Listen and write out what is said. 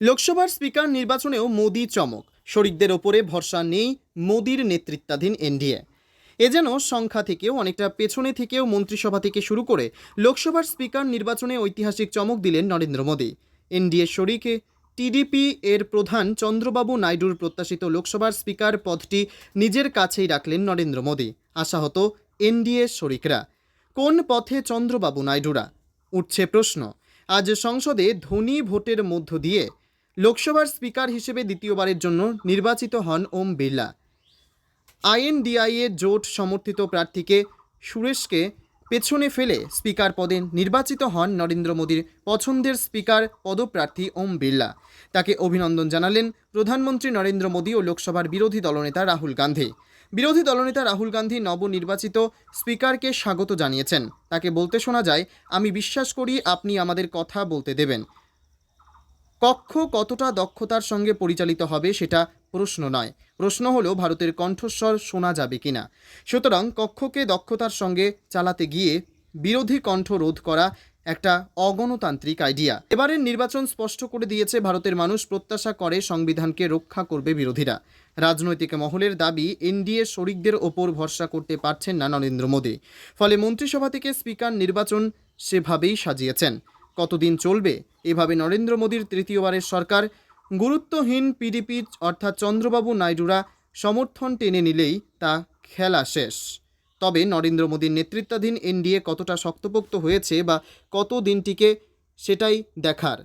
লোকসভার স্পিকার নির্বাচনেও মোদি চমক। শরিকদের ওপরে ভরসা নেই মোদির নেতৃত্বাধীন এনডিএ। এ যেন সংখ্যা থেকেও অনেকটা পেছনে থেকেও মন্ত্রিসভা থেকে শুরু করে লোকসভার স্পিকার নির্বাচনে ঐতিহাসিক চমক দিলেন নরেন্দ্র মোদী। এনডিএ শরিকে, টিডিপি এর প্রধান চন্দ্রবাবু নাইডুর প্রত্যাশিত লোকসভার স্পিকার পদটি নিজের কাছেই রাখলেন নরেন্দ্র মোদী। আশাহত এনডিএ শরিকরা। কোন পথে চন্দ্রবাবু নাইডুরা? উঠছে প্রশ্ন। আজ সংসদে ধনী ভোটের মধ্য দিয়ে লোকসভার স্পিকার হিসেবে দ্বিতীয়বারের জন্য নির্বাচিত হন ওম বিড়লা। আইএনডিআইএ জোট সমর্থিত প্রার্থীকে সুরেশকে পেছনে ফেলে স্পিকার পদে নির্বাচিত হন নরেন্দ্র মোদীর পছন্দের স্পিকার পদপ্রার্থী ওম বিড়লা। তাকে অভিনন্দন জানালেন প্রধানমন্ত্রী নরেন্দ্র মোদী ও লোকসভার বিরোধী দলনেতা রাহুল গান্ধী। বিরোধী দলনেতা রাহুল গান্ধী নবনির্বাচিত স্পিকারকে স্বাগত জানিয়েছেন। তাকে বলতে শোনা যায়, আমি বিশ্বাস করি আপনি আমাদের কথা বলতে দেবেন। কক্ষ কতটা দক্ষতার সঙ্গে পরিচালিত হবে সেটা প্রশ্ন নয়। প্রশ্ন হলো, ভারতের কণ্ঠস্বর শোনা যাবে কিনা? সুতরাং কক্ষকে দক্ষতার সঙ্গে চালাতে গিয়ে বিরোধী কণ্ঠ রোধ করা একটা অগণতান্ত্রিক আইডিয়া। এবারের নির্বাচন স্পষ্ট করে দিয়েছে, ভারতের মানুষ প্রত্যাশা করে সংবিধানকে রক্ষা করবে বিরোধীরা। রাজনৈতিক মহলের দাবি, এনডিএ শরিকদের ওপর ভরসা করতে পারছেন না নরেন্দ্র মোদী। ফলে মন্ত্রিসভা থেকে স্পিকার নির্বাচন সেভাবেই সাজিয়েছেন। কতদিন চলবে? এভাবে নরেন্দ্র মোদীর তৃতীয়বারের সরকার গুরুত্বহীন পিডিপি অর্থাৎ চন্দ্রবাবু নাইডুরা সমর্থন টেনে নিলেই তা খেলা শেষ। তবে নরেন্দ্র মোদীর নেতৃত্বাধীন এনডিএ কতটা শক্তপোক্ত হয়েছে বা কত দিনটিকে সেটাই দেখার।